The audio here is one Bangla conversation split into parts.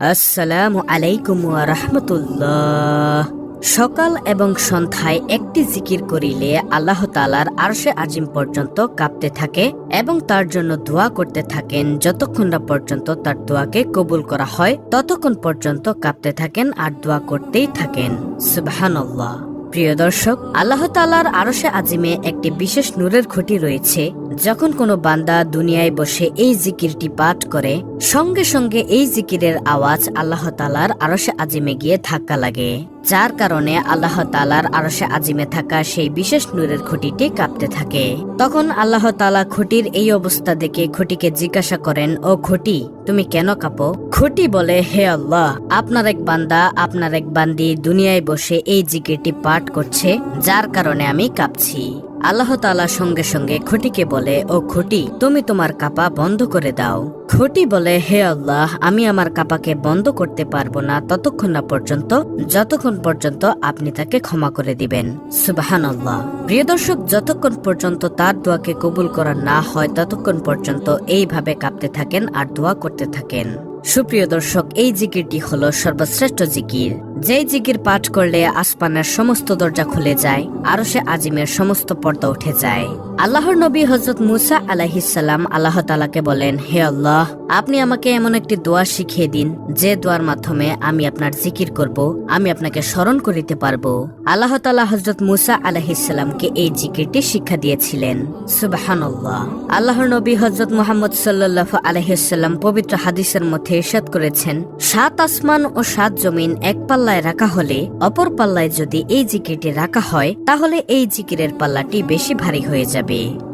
আসসালামু আলাইকুম রাহমাতুল্লাহ। সকাল এবং সন্ধ্যায় একটি জিকির করিলে আল্লাহ তালার আরশে আজিম পর্যন্ত কাঁপতে থাকে এবং তার জন্য দোয়া করতে থাকেন। যতক্ষণ না পর্যন্ত তার দোয়াকে কবুল করা হয়, ততক্ষণ পর্যন্ত কাঁপতে থাকেন আর দোয়া করতেই থাকেন। সুবহানাল্লাহ। প্রিয় দর্শক, আল্লাহ তালার আরশে আজিমে একটি বিশেষ নূরের খুঁটি রয়েছে। যখন কোনো বান্দা দুনিয়ায় বসে এই জিকিরটি পাঠ করে, সঙ্গে সঙ্গে এই জিকিরের আওয়াজ আল্লাহ তালার আরশে আজিমে গিয়ে ধাক্কা লাগে। যার কারণে আল্লাহ তালার আরশে আজিমে থাকা সেই বিশেষ নূরের খুঁটিটি কাঁপতে থাকে। তখন আল্লাহ তালা খুঁটির এই অবস্থা দেখে খুঁটিকে জিজ্ঞাসা করেন, ও খুঁটি, তুমি কেন কাঁপো? খুঁটি বলে, হে আল্লাহ, আপনার এক বান্দা, আপনার এক বান্দি দুনিয়ায় বসে এই জিকিরটি পাঠ করছে, যার কারণে আমি কাঁপছি। আল্লাহ তালা সঙ্গে সঙ্গে খুঁটিকে বলে, ও খুঁটি, তুমি তোমার কাপা বন্ধ করে দাও। খুঁটি বলে, হে আল্লাহ, আমি আমার কাপাকে বন্ধ করতে পারব না ততক্ষণ না পর্যন্ত, যতক্ষণ পর্যন্ত আপনি তাকে ক্ষমা করে দিবেন। সুবাহান আল্লাহ প্রিয় দর্শক, যতক্ষণ পর্যন্ত তার দোয়াকে কবুল করা না হয়, ততক্ষণ পর্যন্ত এইভাবে কাঁপতে থাকেন আর দোয়া করতে থাকেন। সুপ্রিয় দর্শক, এই জিকিরটি হল সর্বশ্রেষ্ঠ জিকির। যেই জিকির পাঠ করলে আসপানের সমস্ত দরজা খুলে যায় আরও সে আজিমের সমস্ত পর্দা উঠে যায়। আল্লাহর নবী হজরত মুসা আলাহিসাল্লাম আল্লাহ তালাকে বলেন, হে আল্লাহ, আপনি আমাকে এমন একটি দোয়া শিখিয়ে দিন, যে দোয়ার মাধ্যমে আমি আপনার জিকির করব, আমি আপনাকে স্মরণ করিতে পারব। আল্লাহ তালা হজরত মুসা আলাহিসাল্লামকে এই জিকিরটি শিক্ষা দিয়েছিলেন। সুবাহান্লাহ আল্লাহর নবী হজরত মোহাম্মদ সাল্লাহ আলহিসাল্লাম পবিত্র হাদিসের মধ্যে ইরশাদ করেছেন, সাত আসমান ও সাত জমিন এক পাল্লায় রাখা হলে, অপর পাল্লায় যদি এই জিকিরটি রাখা হয়, তাহলে এই জিকিরের পাল্লাটি বেশি ভারী হয়ে যাবে।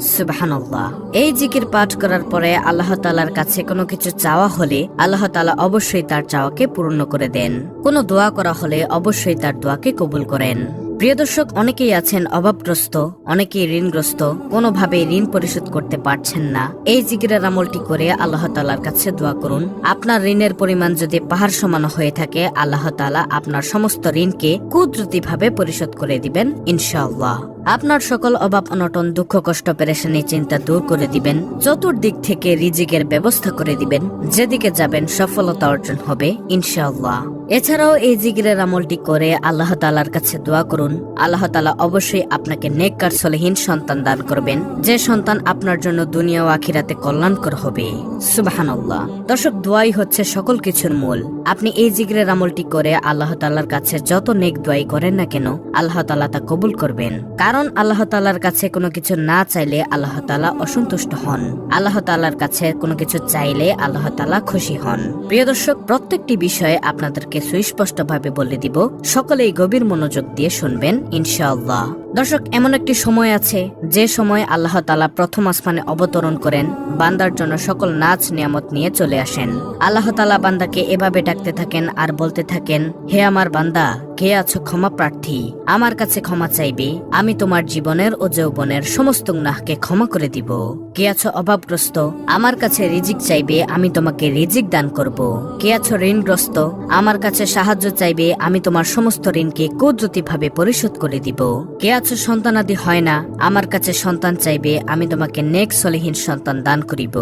সুবাহান্লাহ এই জিকির পাঠ করার পরে আল্লাহ তালার কাছে কোনো কিছু চাওয়া হলে আল্লাহ তালা অবশ্যই তার চাওয়াকে পূর্ণ করে দেন। কোনো দোয়া করা হলে অবশ্যই তার দোয়াকে কবুল করেন। প্রিয় দর্শক, অনেকেই আছেন অভাবগ্রস্ত, অনেকেই ঋণগ্রস্ত কোনোভাবে ঋণ পরিশোধ করতে পারছেন না। এই জিকিরের আমলটি করে আল্লাহ তালার কাছে দোয়া করুন। আপনার ঋণের পরিমাণ যদি পাহাড় সমান হয়ে থাকে, আল্লাহ তালা আপনার সমস্ত ঋণকে কুদরতিভাবে পরিশোধ করে দিবেন, ইনশাআল্লাহ। আপনার সকল অভাব, অনটন, দুঃখ, কষ্ট, পেরেশানি, চিন্তা দূর করে দিবেন। চতুর্দিক থেকে রিজিকের ব্যবস্থা করে দিবেন। যেদিকে যাবেন, সফলতা অর্জন হবে, ইনশাআল্লাহ। এছাড়াও এই জিগিরের আমলটি করে আল্লাহ তালার কাছে দোয়া করুন। আল্লাহ তালা অবশ্যই আপনাকে নেককার, সলেহীন সন্তান দান করবেন। যে সন্তান আপনার জন্য দুনিয়া ও আখিরাতে কল্যাণকর হবে। সুবাহান্লাহ দর্শক, দোয়াই হচ্ছে সকল কিছুর মূল। আপনি এই জিগিরের আমলটি করে আল্লাহ তালার কাছে যত নেক দোয়াই করেন না কেন, আল্লাহ তালা তা কবুল করবেন। কারণ আল্লাহ তালার কাছে কোনো কিছু না চাইলে আল্লাহ তালা অসন্তুষ্ট হন। আল্লাহ তালার কাছে কোনো কিছু চাইলে আল্লাহ তালা খুশি হন। প্রিয় দর্শক, প্রত্যেকটি বিষয়ে আপনাদেরকে সুস্পষ্টভাবে বলে দিব। সকলেই গভীর মনোযোগ দিয়ে শুনবেন, ইনশাআল্লাহ। দর্শক, এমন একটি সময় আছে, যে সময় আল্লাহ তালা প্রথম আসমানে অবতরণ করেন, বান্দার জন্য সকল নাচ নিয়ামত নিয়ে চলে আসেন। আল্লাহ তালা বান্দাকে এভাবে ডাকতে থাকেন আর বলতে থাকেন, হে আমার বান্দা কে আছো ক্ষমা প্রার্থী। আমার কাছে ক্ষমা চাইবে, আমি তোমার জীবনের ও যৌবনের সমস্ত গুনাহকে ক্ষমা করে দিব। কে আছো অভাবগ্রস্ত, আমার কাছে রিজিক চাইবে, আমি তোমাকে রিজিক দান করব। কে আছো ঋণগ্রস্ত, আমার কাছে সাহায্য চাইবে, আমি তোমার সমস্ত ঋণকে কুদরতিভাবে পরিশোধ করে দিব। কে আছো সন্তানাদি হয় না, আমার কাছে সন্তান চাইবে, আমি তোমাকে নেক সলিহীন সন্তান দান করিব।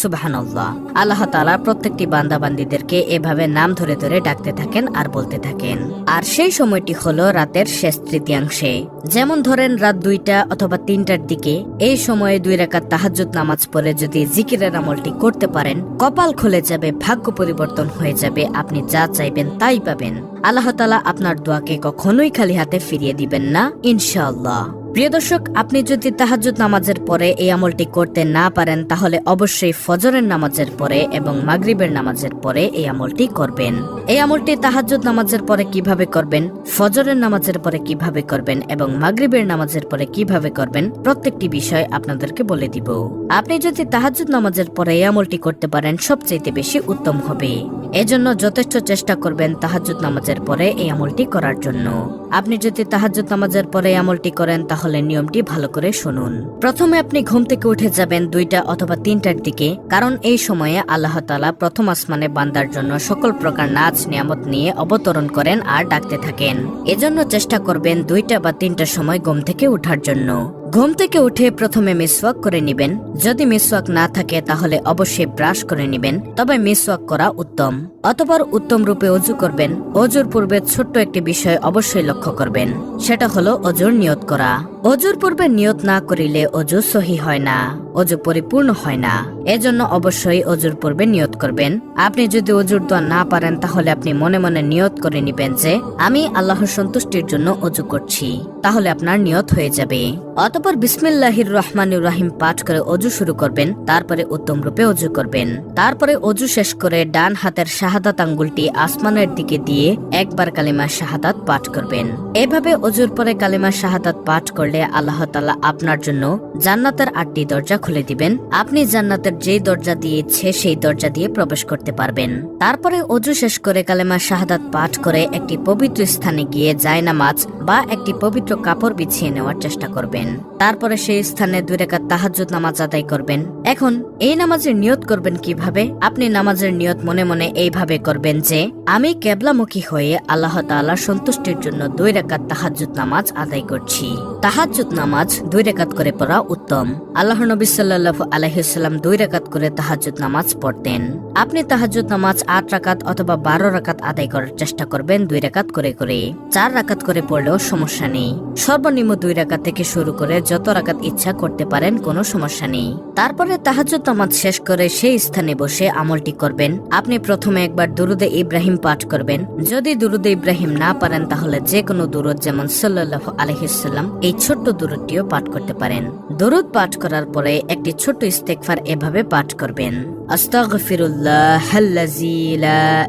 সুবাহান্লাহ আল্লাহ তালা প্রত্যেকটি বান্দাবান্দিদেরকে এভাবে নাম ধরে ধরে ডাকতে থাকেন আর বলতে থাকেন। আর সেই সময়টি হলো রাতের শেষ তৃতীয়াংশে। যেমন ধরেন রাত দুইটা অথবা তিনটার দিকে, এই সময়ে দুই রাকাত তাহাজ্জুদ নামাজ পড়ে যদি জিকিরের আমলটি করতে পারেন, কপাল খুলে যাবে, ভাগ্য পরিবর্তন হয়ে যাবে, আপনি যা চাইবেন তাই পাবেন। আল্লাহ তালা আপনার দোয়াকে কখনোই খালি হাতে ফিরিয়ে দিবেন না, ইনশাআল্লাহ। প্রিয় দর্শক, আপনি যদি তাহাজ্জুদ নামাজের পরে এই আমলটি করতে না পারেন, তাহলে অবশ্যই ফজরের নামাজের পরে এবং মাগরিবের নামাজের পরে এই আমলটি করবেন। এই আমলটি তাহাজ্জুদ নামাজের পরে কীভাবে করবেন, ফজরের নামাজের পরে কীভাবে করবেন এবং মাগরিবের নামাজের পরে কীভাবে করবেন, প্রত্যেকটি বিষয় আপনাদেরকে বলে দিব। আপনি যদি তাহাজ্জুদ নামাজের পরে এই আমলটি করতে পারেন সবচেয়ে বেশি উত্তম হবে। এজন্য যথেষ্ট চেষ্টা করবেন তাহাজ্জুদ নামাজের পরে এই আমলটি করার জন্য। আপনি যদি তাহাজ্জুদ নামাজের পরে আমলটি করেন, তাহলে নিয়মটি ভালো করে শুনুন। প্রথমে আপনি ঘুম থেকে উঠে যাবেন দুইটা অথবা তিনটার দিকে, কারণ এই সময়ে আল্লাহ তালা প্রথম আসমানে বান্দার জন্য সকল প্রকার নাচ নিয়ামত নিয়ে অবতরণ করেন আর ডাকতে থাকেন। এজন্য চেষ্টা করবেন দুইটা বা তিনটার সময় ঘুম থেকে উঠার জন্য। ঘুম থেকে উঠে প্রথমে মিসওয়াক করে নিবেন। যদি মিসওয়াক না থাকে, তাহলে অবশ্যই ব্রাশ করে নিবেন, তবে মিসওয়াক করা উত্তম। অতপর উত্তম রূপে অজু করবেন। অজুর পূর্বে ছোট্ট একটি বিষয় অবশ্যই লক্ষ্য করবেন। সেটা হলো অজুর নিয়ত করা। অজুর পূর্বে নিয়ত না করিলে অজু সহি হয় না, অজু পরিপূর্ণ হয় না। এজন্য অবশ্যই অজুর পূর্বে নিয়ত করবেন। আপনি যদি অজুর দোয়া না পারেন, তাহলে আপনি মনে মনে নিয়ত করে নিবেন যে, আমি আল্লাহর সন্তুষ্টির জন্য অজু করছি। তাহলে আপনার নিয়ত হয়ে যাবে। অতপর বিসমিল্লাহির রহমানুর রাহিম পাঠ করে অজু শুরু করবেন। তারপরে উত্তম রূপে অজু করবেন। তারপরে অজু শেষ করে ডান হাতের শাহাদাত আঙ্গুলটি আসমানের দিকে দিয়ে একবার কালিমা শাহাদাত পাঠ করবেন। এভাবে অজুর পরে কালিমা শাহাদাত পাঠ করলে আল্লাহ তালা আপনার জন্য জান্নাতের আটটি দরজা খুলে দিবেন। আপনি জান্নাতের যেই দরজা দিয়ে ইচ্ছে, সেই দরজা দিয়ে প্রবেশ করতে পারবেন। তারপরে অজু শেষ করে কালেমা শাহাদাত পাঠ করে একটি পবিত্র স্থানে গিয়ে জায়নামাজ বা একটি পবিত্র কাপড় বিছিয়ে নেওয়ার চেষ্টা করবেন। তারপরে সেই স্থানে দুই রেখাত তাহাজ্জুদ নামাজ আদায় করবেন। এখন এই নামাজের নিয়ত করবেন কীভাবে? আপনি নামাজের নিয়ত মনে মনে এইভাবে করবেন যে, আমি কেবলামুখী হয়ে আল্লাহ তাল্লাহ সন্তুষ্টির জন্য দুই রেখা তাহাজুত নামাজ আদায় করছি। তাহাজ্জুদ নামাজ দুই রেখাত করে পড়া উত্তম। আল্লাহ নবী সাল্লাল্লাহু আলাইহিসাল্লাম দুই রেখাত করে তাহাজ্জুদ নামাজ পড়তেন। আপনি তাহাজ্জুদ নামাজ আট রাকাত অথবা বারো রাকাত আদায় করার চেষ্টা করবেন দুই রাকাত করে করে। চার রাকাত করে পড়লেও সমস্যা নেই। সর্বনিম্ন দুই রাকাত থেকে শুরু করে যত রাকাত ইচ্ছা করতে পারেন কোনো সমস্যা নেই। তারপরে তাহাজ্জুদ নামাজ শেষ করে সেই স্থানে বসে আমলটি করবেন। আপনি প্রথমে একবার দুরুদে ইব্রাহিম পাঠ করবেন। যদি দুরুদে ইব্রাহিম না পারেন তাহলে যে কোনো দুরুদ যেমন সাল্লাল্লাহু আলহিসাল্লাম এই ছোট্ট দূরটিও পাঠ করতে পারেন। দরুদ পাঠ করার পরে একটি ছোট্ট ইস্তেকফার এভাবে পাঠ করবেন। আস্তাগফিরুল্লাহ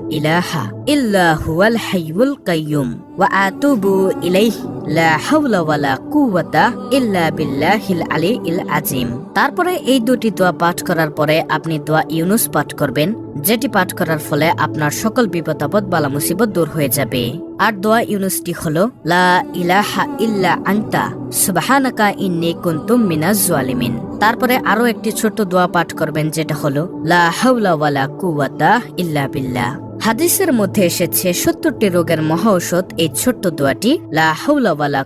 ইলাহা ইল্লা হুয়াল হাইয়ুল কাইয়ুম। ওয়া আতুবু ইলাইহি লা হাওলা ওয়ালা কুওয়াতা ইল্লা বিল্লাহিল আলিয়্যিল আযীম তারপরে এই দুটি দোয়া পাঠ করার পরে আপনি দোয়া ইউনুস পাঠ করবেন, যেটি পাঠ করার ফলে আপনার সকল বিপদ আপদ, বালা মুসিবত দূর হয়ে যাবে। আর দোয়া ইউনুসটি হলো, লা ইলাহা ইল্লা আনতা, সুবহানাকা ইন্নী কুনতুম মিনাজ জালিমিন। তারপরে আরও একটি ছোট্ট দোয়া পাঠ করবেন, যেটা হলো, লা হাওলা ওয়ালা কুওয়াতা ইল্লা বিল্লাহ। হাদিসের মধ্যে এসেছে, সত্তরটি রোগের মহা ঔষধ, এই ছোট্ট দোয়াটি, লা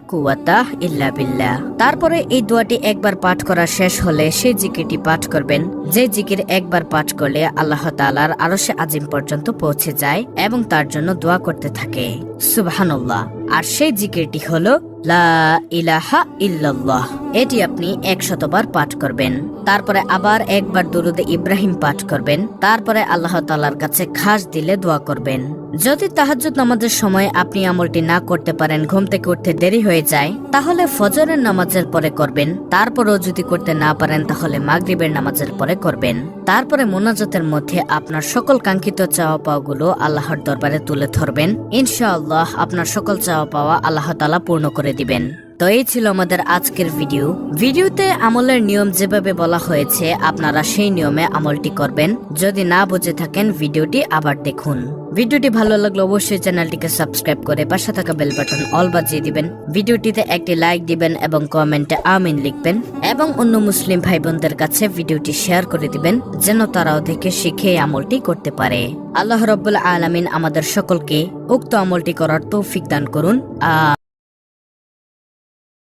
কুওয়াতা ইল্লা বিল্লাহ। তারপরে এই দোয়াটি একবার পাঠ করা শেষ হলে সেই জিকিরটি পাঠ করবেন। যে জিকির একবার পাঠ করলে আল্লাহ তাআলার আরশে আজিম পর্যন্ত পৌঁছে যায় এবং তার জন্য দোয়া করতে থাকে। সুবহানাল্লাহ। আর সেই জিকিরটি হলো, লা ইলাহা ইল্লাল্লাহ। এটি আপনি একশতবার পাঠ করবেন। তারপরে আবার একবার দুরুদে ইব্রাহিম পাঠ করবেন। তারপরে আল্লাহ তাআলার কাছে খাস দিলে দোয়া করবেন। যদি তাহাজ্জুদ নামাজের সময় আপনি আমলটি না করতে পারেন, ঘুম থেকে উঠতে দেরি হয়ে যায়, তাহলে ফজরের নামাজের পরে করবেন। তারপরেও যদি করতে না পারেন, তাহলে মাগরিবের নামাজের পরে করবেন। তারপরে মোনাজাতের মধ্যে আপনার সকল কাঙ্ক্ষিত চাওয়া পাওয়াগুলো আল্লাহর দরবারে তুলে ধরবেন। ইনশাআল্লাহ আপনার সকল চাওয়া পাওয়া আল্লাহ তাআলা পূর্ণ করে দিবেন। তো এই ছিল আমাদের আজকের ভিডিও। ভিডিওতে আমলের নিয়ম যেভাবে বলা হয়েছে, আপনারা সেই নিয়মে আমলটি করবেন। যদি না বুঝে থাকেন, ভিডিওটি আবার দেখুন। ভিডিওটি ভালো লাগলে অবশ্যই চ্যানেলটিকে সাবস্ক্রাইব করে পাশে থাকা বেল বাটন অল বাজিয়ে দিবেন। ভিডিওটিতে একটি লাইক দিবেন এবং কমেন্টে আমিন লিখবেন এবং অন্য মুসলিম ভাই বোনদের কাছে ভিডিওটি শেয়ার করে দিবেন, যেন তারাও দেখে শিখে আমলটি করতে পারে। আল্লাহ রব্বুল আলামিন আমাদের সকলকে উক্ত আমলটি করার তৌফিক দান করুন।